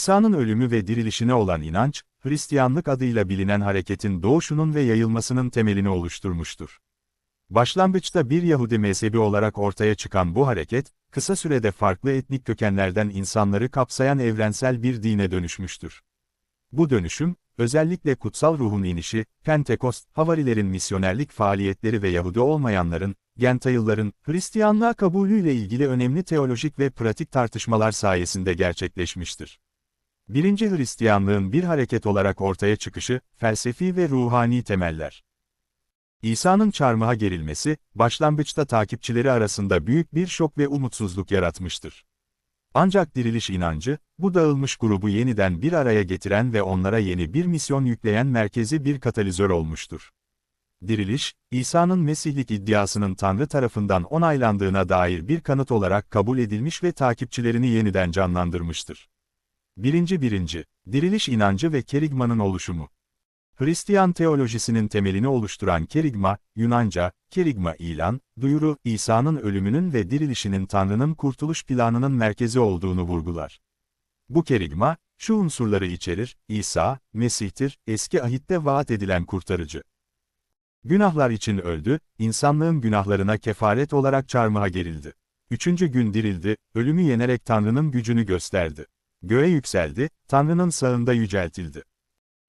İsa'nın ölümü ve dirilişine olan inanç, Hristiyanlık adıyla bilinen hareketin doğuşunun ve yayılmasının temelini oluşturmuştur. Başlangıçta bir Yahudi mezhebi olarak ortaya çıkan bu hareket, kısa sürede farklı etnik kökenlerden insanları kapsayan evrensel bir dine dönüşmüştür. Bu dönüşüm, özellikle kutsal ruhun inişi, Pentekost, Havarilerin misyonerlik faaliyetleri ve Yahudi olmayanların, Gentayılların, Hristiyanlığa kabulüyle ilgili önemli teolojik ve pratik tartışmalar sayesinde gerçekleşmiştir. Birinci Hristiyanlığın bir hareket olarak ortaya çıkışı, felsefi ve ruhani temeller. İsa'nın çarmıha gerilmesi, başlangıçta takipçileri arasında büyük bir şok ve umutsuzluk yaratmıştır. Ancak diriliş inancı, bu dağılmış grubu yeniden bir araya getiren ve onlara yeni bir misyon yükleyen merkezi bir katalizör olmuştur. Diriliş, İsa'nın Mesihlik iddiasının Tanrı tarafından onaylandığına dair bir kanıt olarak kabul edilmiş ve takipçilerini yeniden canlandırmıştır. Birinci birinci, diriliş inancı ve kerigmanın oluşumu. Hristiyan teolojisinin temelini oluşturan kerigma, Yunanca, kerigma ilan, duyuru, İsa'nın ölümünün ve dirilişinin Tanrı'nın kurtuluş planının merkezi olduğunu vurgular. Bu kerigma, şu unsurları içerir, İsa, Mesih'tir, eski ahitte vaat edilen kurtarıcı. Günahlar için öldü, insanlığın günahlarına kefaret olarak çarmıha gerildi. Üçüncü gün dirildi, ölümü yenerek Tanrı'nın gücünü gösterdi. Göğe yükseldi, Tanrı'nın sağında yüceltildi.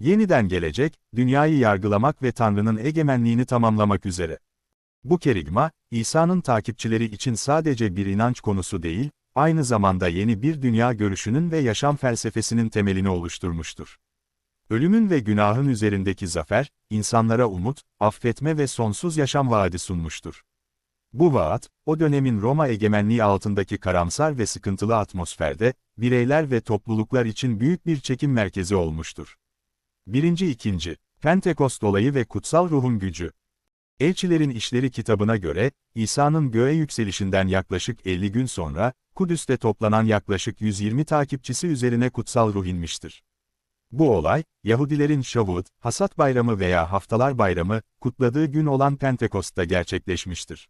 Yeniden gelecek, dünyayı yargılamak ve Tanrı'nın egemenliğini tamamlamak üzere. Bu kerigma, İsa'nın takipçileri için sadece bir inanç konusu değil, aynı zamanda yeni bir dünya görüşünün ve yaşam felsefesinin temelini oluşturmuştur. Ölümün ve günahın üzerindeki zafer, insanlara umut, affetme ve sonsuz yaşam vaadi sunmuştur. Bu vaat, o dönemin Roma egemenliği altındaki karamsar ve sıkıntılı atmosferde, bireyler ve topluluklar için büyük bir çekim merkezi olmuştur. Birinci ikinci, Pentekost olayı ve kutsal ruhun gücü. Elçilerin İşleri kitabına göre, İsa'nın göğe yükselişinden yaklaşık 50 gün sonra, Kudüs'te toplanan yaklaşık 120 takipçisi üzerine kutsal ruh inmiştir. Bu olay, Yahudilerin Şavut, Hasat Bayramı veya Haftalar Bayramı, kutladığı gün olan Pentekost'ta gerçekleşmiştir.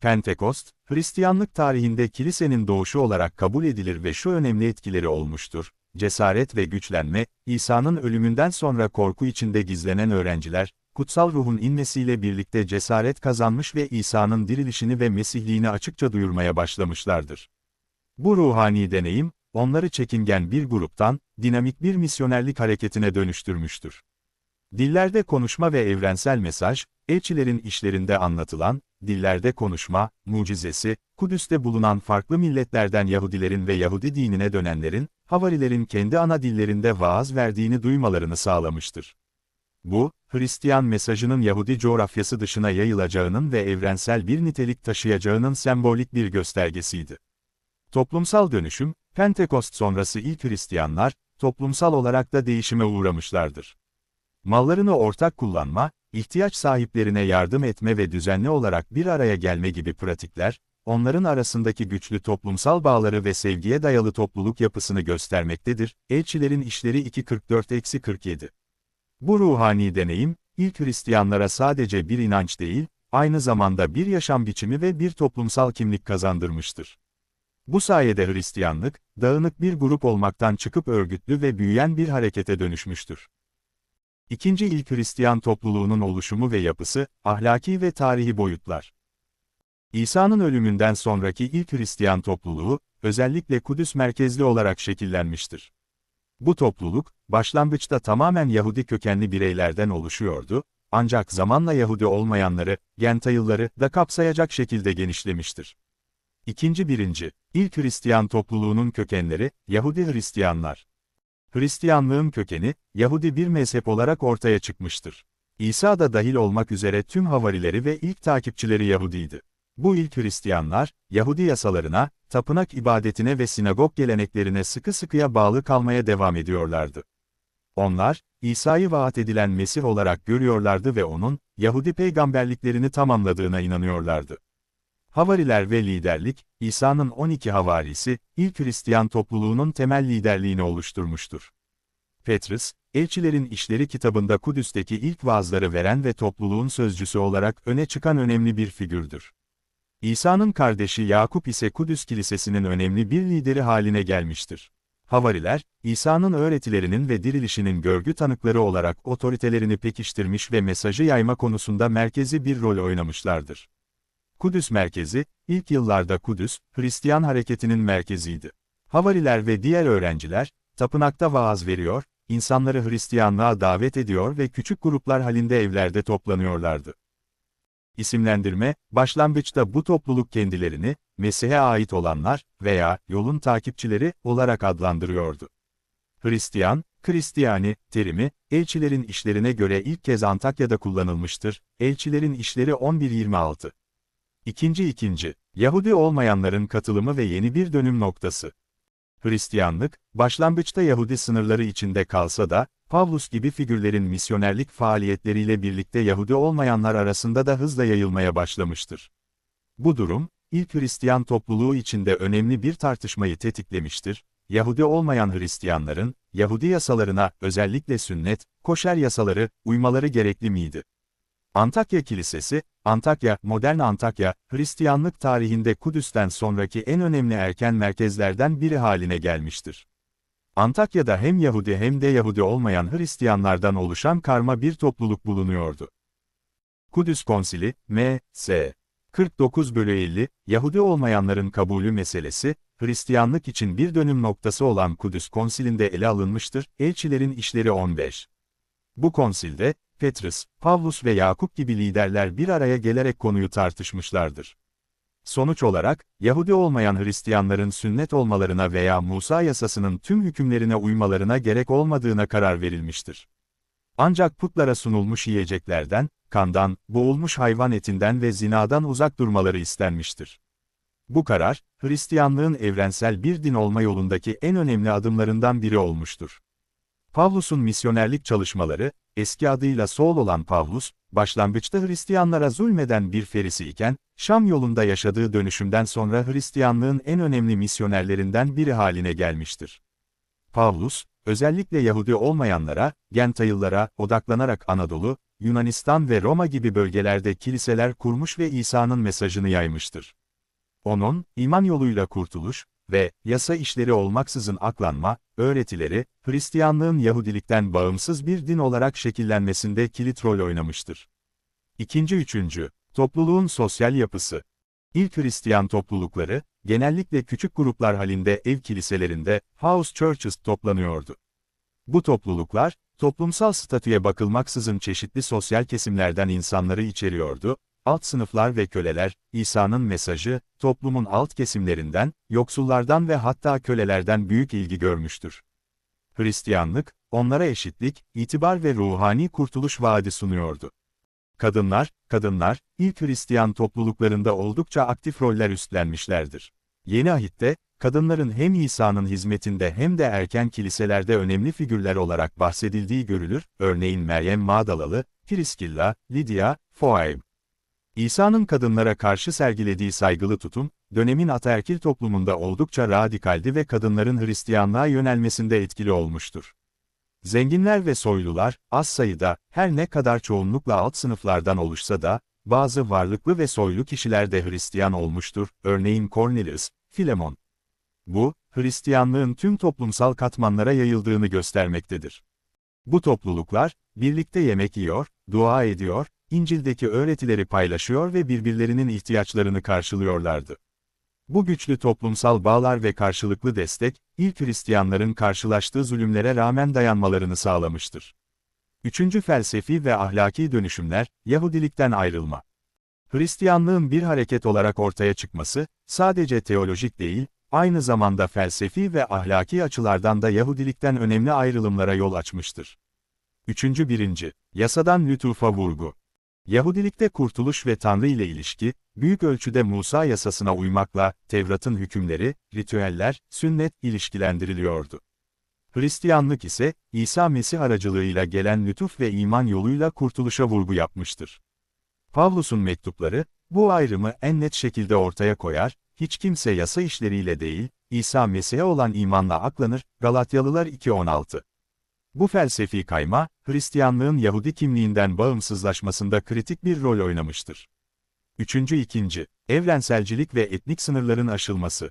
Pentekost, Hristiyanlık tarihinde kilisenin doğuşu olarak kabul edilir ve şu önemli etkileri olmuştur. Cesaret ve güçlenme, İsa'nın ölümünden sonra korku içinde gizlenen öğrenciler, kutsal ruhun inmesiyle birlikte cesaret kazanmış ve İsa'nın dirilişini ve mesihliğini açıkça duyurmaya başlamışlardır. Bu ruhani deneyim, onları çekingen bir gruptan, dinamik bir misyonerlik hareketine dönüştürmüştür. Dillerde konuşma ve evrensel mesaj, elçilerin işlerinde anlatılan, dillerde konuşma, mucizesi, Kudüs'te bulunan farklı milletlerden Yahudilerin ve Yahudi dinine dönenlerin, Havarilerin kendi ana dillerinde vaaz verdiğini duymalarını sağlamıştır. Bu, Hristiyan mesajının Yahudi coğrafyası dışına yayılacağının ve evrensel bir nitelik taşıyacağının sembolik bir göstergesiydi. Toplumsal dönüşüm, Pentekost sonrası ilk Hristiyanlar, toplumsal olarak da değişime uğramışlardır. Mallarını ortak kullanma, ihtiyaç sahiplerine yardım etme ve düzenli olarak bir araya gelme gibi pratikler, onların arasındaki güçlü toplumsal bağları ve sevgiye dayalı topluluk yapısını göstermektedir. Elçilerin İşleri 2.44-47 Bu ruhani deneyim, ilk Hristiyanlara sadece bir inanç değil, aynı zamanda bir yaşam biçimi ve bir toplumsal kimlik kazandırmıştır. Bu sayede Hristiyanlık, dağınık bir grup olmaktan çıkıp örgütlü ve büyüyen bir harekete dönüşmüştür. İkinci ilk Hristiyan topluluğunun oluşumu ve yapısı, ahlaki ve tarihi boyutlar. İsa'nın ölümünden sonraki ilk Hristiyan topluluğu, özellikle Kudüs merkezli olarak şekillenmiştir. Bu topluluk, başlangıçta tamamen Yahudi kökenli bireylerden oluşuyordu, ancak zamanla Yahudi olmayanları, Gentayılları da kapsayacak şekilde genişlemiştir. İkinci birinci, ilk Hristiyan topluluğunun kökenleri, Yahudi Hristiyanlar. Hristiyanlığın kökeni, Yahudi bir mezhep olarak ortaya çıkmıştır. İsa da dahil olmak üzere tüm havarileri ve ilk takipçileri Yahudiydi. Bu ilk Hristiyanlar, Yahudi yasalarına, tapınak ibadetine ve sinagog geleneklerine sıkı sıkıya bağlı kalmaya devam ediyorlardı. Onlar, İsa'yı vaat edilen Mesih olarak görüyorlardı ve onun, Yahudi peygamberliklerini tamamladığına inanıyorlardı. Havariler ve liderlik, İsa'nın 12 havarisi, ilk Hristiyan topluluğunun temel liderliğini oluşturmuştur. Petrus, Elçilerin İşleri kitabında Kudüs'teki ilk vaazları veren ve topluluğun sözcüsü olarak öne çıkan önemli bir figürdür. İsa'nın kardeşi Yakup ise Kudüs Kilisesi'nin önemli bir lideri haline gelmiştir. Havariler, İsa'nın öğretilerinin ve dirilişinin görgü tanıkları olarak otoritelerini pekiştirmiş ve mesajı yayma konusunda merkezi bir rol oynamışlardır. Kudüs merkezi, ilk yıllarda Kudüs, Hristiyan hareketinin merkeziydi. Havariler ve diğer öğrenciler, tapınakta vaaz veriyor, insanları Hristiyanlığa davet ediyor ve küçük gruplar halinde evlerde toplanıyorlardı. İsimlendirme, başlangıçta bu topluluk kendilerini, Mesih'e ait olanlar veya yolun takipçileri olarak adlandırıyordu. Hristiyan, Kristiyani terimi, elçilerin işlerine göre ilk kez Antakya'da kullanılmıştır. Elçilerin işleri 11.26. İkinci ikinci, Yahudi olmayanların katılımı ve yeni bir dönüm noktası. Hristiyanlık, başlangıçta Yahudi sınırları içinde kalsa da, Pavlus gibi figürlerin misyonerlik faaliyetleriyle birlikte Yahudi olmayanlar arasında da hızla yayılmaya başlamıştır. Bu durum, ilk Hristiyan topluluğu içinde önemli bir tartışmayı tetiklemiştir. Yahudi olmayan Hristiyanların, Yahudi yasalarına, özellikle sünnet, koşer yasaları, uymaları gerekli miydi? Antakya Kilisesi, Antakya, modern Antakya, Hristiyanlık tarihinde Kudüs'ten sonraki en önemli erken merkezlerden biri haline gelmiştir. Antakya'da hem Yahudi hem de Yahudi olmayan Hristiyanlardan oluşan karma bir topluluk bulunuyordu. Kudüs Konsili, M.S. 49 bölü 50, Yahudi olmayanların kabulü meselesi, Hristiyanlık için bir dönüm noktası olan Kudüs Konsili'nde ele alınmıştır, elçilerin işleri 15. Bu konsilde, Petrus, Pavlus ve Yakup gibi liderler bir araya gelerek konuyu tartışmışlardır. Sonuç olarak, Yahudi olmayan Hristiyanların sünnet olmalarına veya Musa yasasının tüm hükümlerine uymalarına gerek olmadığına karar verilmiştir. Ancak putlara sunulmuş yiyeceklerden, kandan, boğulmuş hayvan etinden ve zinadan uzak durmaları istenmiştir. Bu karar, Hristiyanlığın evrensel bir din olma yolundaki en önemli adımlarından biri olmuştur. Pavlus'un misyonerlik çalışmaları, eski adıyla Saul olan Pavlus, başlangıçta Hristiyanlara zulmeden bir ferisi iken, Şam yolunda yaşadığı dönüşümden sonra Hristiyanlığın en önemli misyonerlerinden biri haline gelmiştir. Pavlus, özellikle Yahudi olmayanlara, Gentayıllara odaklanarak Anadolu, Yunanistan ve Roma gibi bölgelerde kiliseler kurmuş ve İsa'nın mesajını yaymıştır. Onun, iman yoluyla kurtuluş ve yasa işleri olmaksızın aklanma, öğretileri, Hristiyanlığın Yahudilikten bağımsız bir din olarak şekillenmesinde kilit rol oynamıştır. İkinci üçüncü, topluluğun sosyal yapısı. İlk Hristiyan toplulukları, genellikle küçük gruplar halinde ev kiliselerinde, house churches toplanıyordu. Bu topluluklar, toplumsal statüye bakılmaksızın çeşitli sosyal kesimlerden insanları içeriyordu, alt sınıflar ve köleler, İsa'nın mesajı, toplumun alt kesimlerinden, yoksullardan ve hatta kölelerden büyük ilgi görmüştür. Hristiyanlık, onlara eşitlik, itibar ve ruhani kurtuluş vaadi sunuyordu. Kadınlar, kadınlar, ilk Hristiyan topluluklarında oldukça aktif roller üstlenmişlerdir. Yeni ahitte, kadınların hem İsa'nın hizmetinde hem de erken kiliselerde önemli figürler olarak bahsedildiği görülür, örneğin Meryem Mağdalalı, Priskilla, Lydia, Phoebe. İsa'nın kadınlara karşı sergilediği saygılı tutum, dönemin ataerkil toplumunda oldukça radikaldi ve kadınların Hristiyanlığa yönelmesinde etkili olmuştur. Zenginler ve soylular, az sayıda, her ne kadar çoğunlukla alt sınıflardan oluşsa da, bazı varlıklı ve soylu kişiler de Hristiyan olmuştur, örneğin Cornelius, Filemon. Bu, Hristiyanlığın tüm toplumsal katmanlara yayıldığını göstermektedir. Bu topluluklar, birlikte yemek yiyor, dua ediyor, İncil'deki öğretileri paylaşıyor ve birbirlerinin ihtiyaçlarını karşılıyorlardı. Bu güçlü toplumsal bağlar ve karşılıklı destek, ilk Hristiyanların karşılaştığı zulümlere rağmen dayanmalarını sağlamıştır. Üçüncü felsefi ve ahlaki dönüşümler, Yahudilikten ayrılma. Hristiyanlığın bir hareket olarak ortaya çıkması, sadece teolojik değil, aynı zamanda felsefi ve ahlaki açılardan da Yahudilikten önemli ayrılımlara yol açmıştır. Üçüncü birinci, yasadan lütufa vurgu. Yahudilikte kurtuluş ve Tanrı ile ilişki, büyük ölçüde Musa yasasına uymakla, Tevrat'ın hükümleri, ritüeller, sünnet ilişkilendiriliyordu. Hristiyanlık ise, İsa Mesih aracılığıyla gelen lütuf ve iman yoluyla kurtuluşa vurgu yapmıştır. Pavlus'un mektupları, bu ayrımı en net şekilde ortaya koyar, hiç kimse yasa işleriyle değil, İsa Mesih'e olan imanla aklanır, Galatyalılar 2.16. Bu felsefi kayma, Hristiyanlığın Yahudi kimliğinden bağımsızlaşmasında kritik bir rol oynamıştır. Üçüncü ikinci, evrenselcilik ve etnik sınırların aşılması.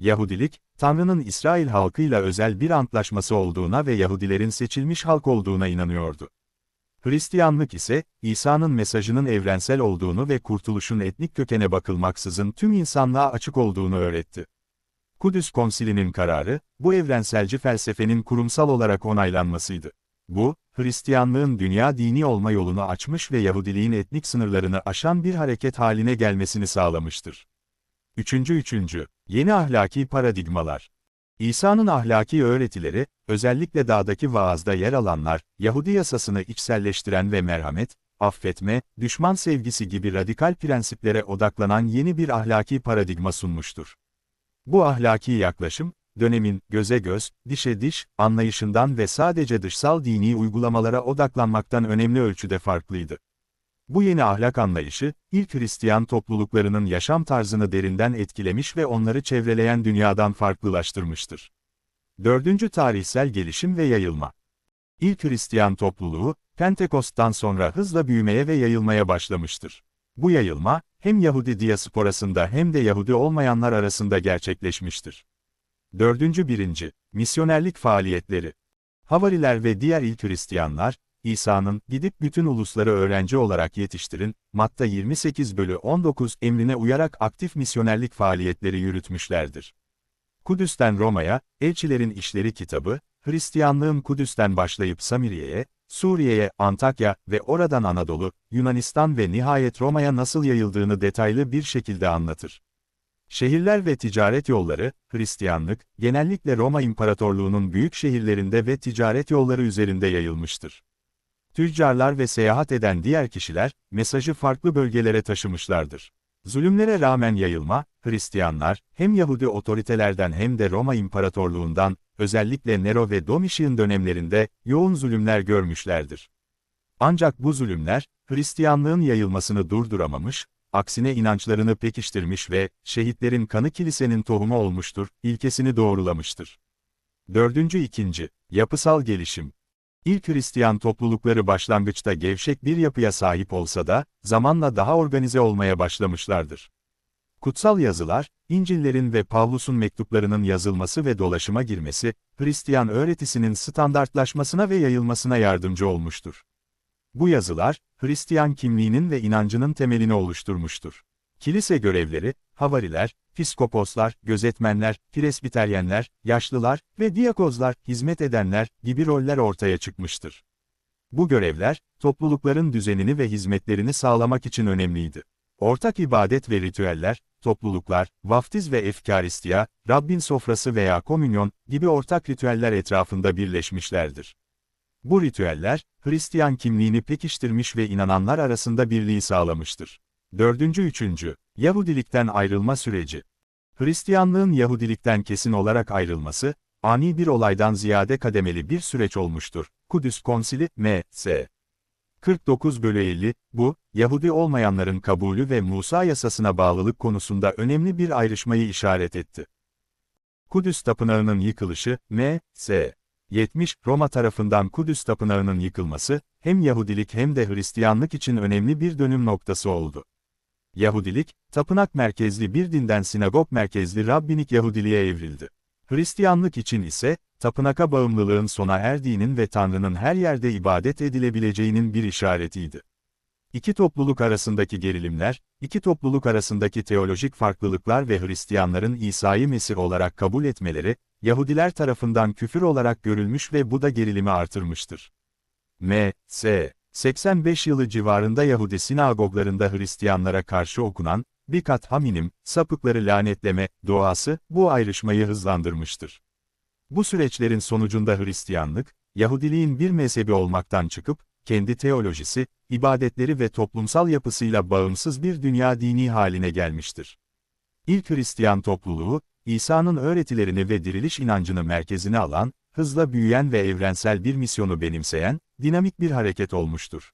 Yahudilik, Tanrı'nın İsrail halkıyla özel bir antlaşması olduğuna ve Yahudilerin seçilmiş halk olduğuna inanıyordu. Hristiyanlık ise, İsa'nın mesajının evrensel olduğunu ve kurtuluşun etnik kökene bakılmaksızın tüm insanlığa açık olduğunu öğretti. Kudüs Konsili'nin kararı, bu evrenselci felsefenin kurumsal olarak onaylanmasıydı. Bu, Hristiyanlığın dünya dini olma yolunu açmış ve Yahudiliğin etnik sınırlarını aşan bir hareket haline gelmesini sağlamıştır. Üçüncü üçüncü, yeni ahlaki paradigmalar. İsa'nın ahlaki öğretileri, özellikle dağdaki vaazda yer alanlar, Yahudi yasasını içselleştiren ve merhamet, affetme, düşman sevgisi gibi radikal prensiplere odaklanan yeni bir ahlaki paradigma sunmuştur. Bu ahlaki yaklaşım, dönemin göze göz, dişe diş anlayışından ve sadece dışsal dini uygulamalara odaklanmaktan önemli ölçüde farklıydı. Bu yeni ahlak anlayışı, ilk Hristiyan topluluklarının yaşam tarzını derinden etkilemiş ve onları çevreleyen dünyadan farklılaştırmıştır. Dördüncü tarihsel gelişim ve yayılma. İlk Hristiyan topluluğu, Pentekost'tan sonra hızla büyümeye ve yayılmaya başlamıştır. Bu yayılma, hem Yahudi diasporasında hem de Yahudi olmayanlar arasında gerçekleşmiştir. Dördüncü birinci, misyonerlik faaliyetleri. Havariler ve diğer ilk Hristiyanlar, İsa'nın, gidip bütün ulusları öğrenci olarak yetiştirin, Matta 28 bölü 19 emrine uyarak aktif misyonerlik faaliyetleri yürütmüşlerdir. Kudüs'ten Roma'ya, Elçilerin İşleri kitabı, Hristiyanlığın Kudüs'ten başlayıp Samiriye'ye, Suriye'ye, Antakya ve oradan Anadolu, Yunanistan ve nihayet Roma'ya nasıl yayıldığını detaylı bir şekilde anlatır. Şehirler ve ticaret yolları, Hristiyanlık, genellikle Roma İmparatorluğu'nun büyük şehirlerinde ve ticaret yolları üzerinde yayılmıştır. Tüccarlar ve seyahat eden diğer kişiler, mesajı farklı bölgelere taşımışlardır. Zulümlere rağmen yayılma, Hristiyanlar, hem Yahudi otoritelerden hem de Roma İmparatorluğundan, özellikle Nero ve Domitian dönemlerinde, yoğun zulümler görmüşlerdir. Ancak bu zulümler, Hristiyanlığın yayılmasını durduramamış, aksine inançlarını pekiştirmiş ve, şehitlerin kanı kilisenin tohumu olmuştur, ilkesini doğrulamıştır. Dördüncü ikinci, yapısal gelişim. İlk Hristiyan toplulukları başlangıçta gevşek bir yapıya sahip olsa da, zamanla daha organize olmaya başlamışlardır. Kutsal yazılar, İncil'lerin ve Pavlus'un mektuplarının yazılması ve dolaşıma girmesi, Hristiyan öğretisinin standartlaşmasına ve yayılmasına yardımcı olmuştur. Bu yazılar, Hristiyan kimliğinin ve inancının temelini oluşturmuştur. Kilise görevleri, havariler, piskoposlar, gözetmenler, presbiteryenler, yaşlılar ve diyakozlar, hizmet edenler gibi roller ortaya çıkmıştır. Bu görevler, toplulukların düzenini ve hizmetlerini sağlamak için önemliydi. Ortak ibadet ve ritüeller, topluluklar, vaftiz ve efkaristiya, Rabbin sofrası veya komünyon gibi ortak ritüeller etrafında birleşmişlerdir. Bu ritüeller, Hristiyan kimliğini pekiştirmiş ve inananlar arasında birliği sağlamıştır. Dördüncü üçüncü, Yahudilikten ayrılma süreci. Hristiyanlığın Yahudilikten kesin olarak ayrılması, ani bir olaydan ziyade kademeli bir süreç olmuştur. Kudüs Konsili, M.S. 49 bölü 50, bu, Yahudi olmayanların kabulü ve Musa yasasına bağlılık konusunda önemli bir ayrışmayı işaret etti. Kudüs Tapınağı'nın yıkılışı, M.S. 70, Roma tarafından Kudüs Tapınağı'nın yıkılması, hem Yahudilik hem de Hristiyanlık için önemli bir dönüm noktası oldu. Yahudilik, tapınak merkezli bir dinden sinagog merkezli Rabbinik Yahudiliğe evrildi. Hristiyanlık için ise, tapınaka bağımlılığın sona erdiğinin ve Tanrı'nın her yerde ibadet edilebileceğinin bir işaretiydi. İki topluluk arasındaki gerilimler, iki topluluk arasındaki teolojik farklılıklar ve Hristiyanların İsa'yı Mesih olarak kabul etmeleri, Yahudiler tarafından küfür olarak görülmüş ve bu da gerilimi artırmıştır. M. 85 yılı civarında Yahudi sinagoglarında Hristiyanlara karşı okunan, Bikat Haminim, sapıkları lanetleme, duası, bu ayrışmayı hızlandırmıştır. Bu süreçlerin sonucunda Hristiyanlık, Yahudiliğin bir mezhebi olmaktan çıkıp, kendi teolojisi, ibadetleri ve toplumsal yapısıyla bağımsız bir dünya dini haline gelmiştir. İlk Hristiyan topluluğu, İsa'nın öğretilerini ve diriliş inancını merkezine alan, hızla büyüyen ve evrensel bir misyonu benimseyen, dinamik bir hareket olmuştur.